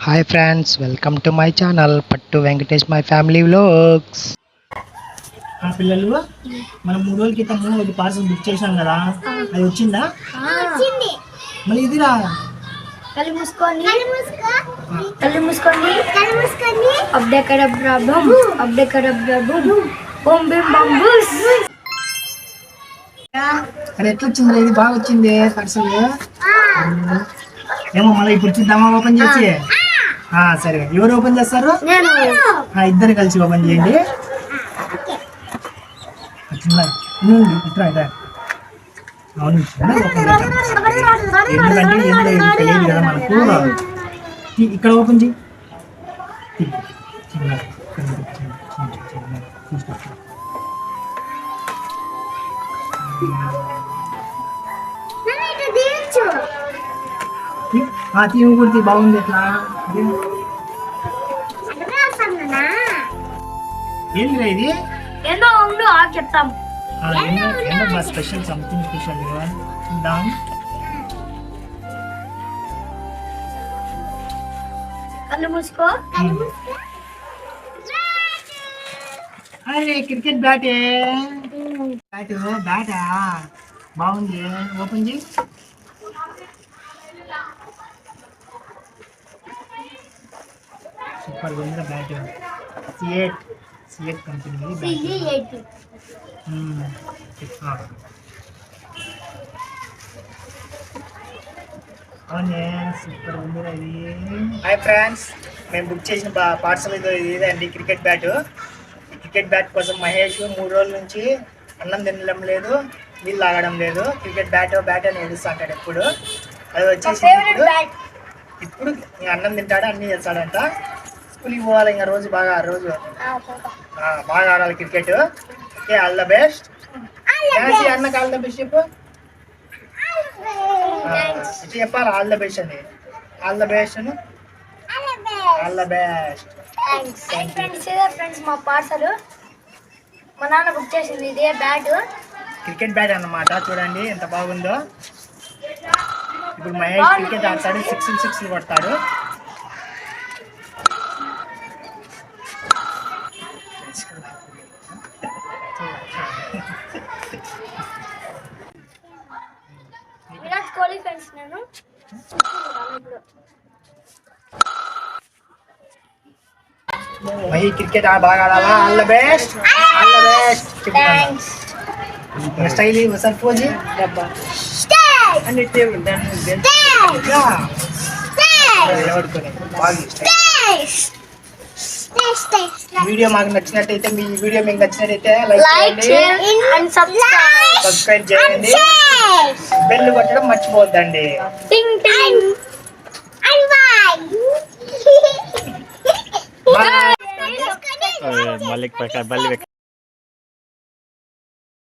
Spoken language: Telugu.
Hi friends welcome to my channel Pattu Venkatesh my family vlogs ఆ పిల్లలు మనం మూడు రోజుల క్రితం ఇది పార్సల్ బుక్ చేసాం కదా అది వచ్చిందా? వచ్చింది. మళ్ళీ ఇది రా. కళ్ళు మూసుకోండి. కళ్ళు మూసుకోండి కళ్ళు మూసుకోండి. అబ్డే కడబ్రా బమ్ అబ్డే కడబ్రా బమ్ బమ్ బిమ్ బమ్ బూస్ అది ఎట్లా వచ్చింది ఇది బాగా వచ్చింది పార్సల్ ఏమో మళ్ళీ ఇప్పుడు చూద్దామా ఓపెన్ చేసి? సరే. ఎవరు ఓపెన్ చేస్తారు? ఇద్దరు కలిసి ఓపెన్ చేయండి. ఇట్రా ఇట్రా అవును. ఎందుకంటే తెలియదు కదా మనకు. ఇక్కడ ఓపెన్ చేయి చిన్న, చిన్న, చిన్న, చిన్న, చూసుకో. ఇ- ఆ తీరు కుడితే బాగుంది ఎట్లా ఏంటిరా ఇది ఏందో ఉండు ఆ చెప్తాం ఆ, ఎన్నో ఎన్నో స్పెషల్ సంథింగ్ స్పెషల్ దాన్ కళ్ళు మూసుకో అరే క్రికెట్ బ్యాటే బ్యాట్ బ్యాటా బాగుంది ఓపెన్ చేయి సూపర్ ఉంది బ్యాట్ సిఎట్ సిఎట్ కంపెనీ అవునే సూపర్ ఇది. హాయ్ ఫ్రెండ్స్ మేము బుక్ చేసిన పార్సల్ ఇది ఇదండి క్రికెట్ బ్యాట్ క్రికెట్ బ్యాట్ కోసం మహేష్ మూడు రోజుల నుంచి అన్నం తినడం లేదు నీళ్ళు తాగడం లేదు. క్రికెట్ బ్యాట్ బ్యాట్ అని ఏడుస్తా అంటాడు ఎప్పుడు. అది వచ్చేసి ఇప్పుడు అన్నం తింటాడు అన్నీ చేస్తాడంట. స్కూల్కి పోవాలి ఇంకా రోజు బాగా రోజు. బాగా ఆడాలి cricket. Okay all the best అన్నకి ఆల్ ద బెస్ట్ చెప్పు. ఇట్లా చెప్పాలి ఆల్ ద బెస్ట్ అని? ఆల్ ద బెస్ట్ అని? ఆల్ ద బెస్ట్ ఫ్రెండ్స్ ఇదే ఫ్రెండ్స్ మా పార్సల్ మా నాన్న బుక్ చేసింది ఇదే బ్యాట్ క్రికెట్ బ్యాట్ అన్నమాట చూడండి ఎంత బాగుందో. ఇప్పుడు మహేష్ క్రికెట్ ఆడతాడు సిక్స్ సిక్స్ కొడతాడు. కోహ్లీ ఫ్రెండ్స్ నేను. మహి క్రికెట్ బాగా ఆడాలా all the best. All the best. Thanks style ఒకసారి పోజీ అన్ని టేబుల్ బాగా వీడియో మాకు నచ్చినట్టయితే మీ వీడియో మీకు నచ్చినట్టయితే లైక్ చేయండి. అండ్ సబ్స్క్రైబ్ చేయండి. బెల్ కొట్టడం మర్చిపోవద్దండి. టింగ్ టింగ్ బాయ్ మళ్ళీ మళ్ళీ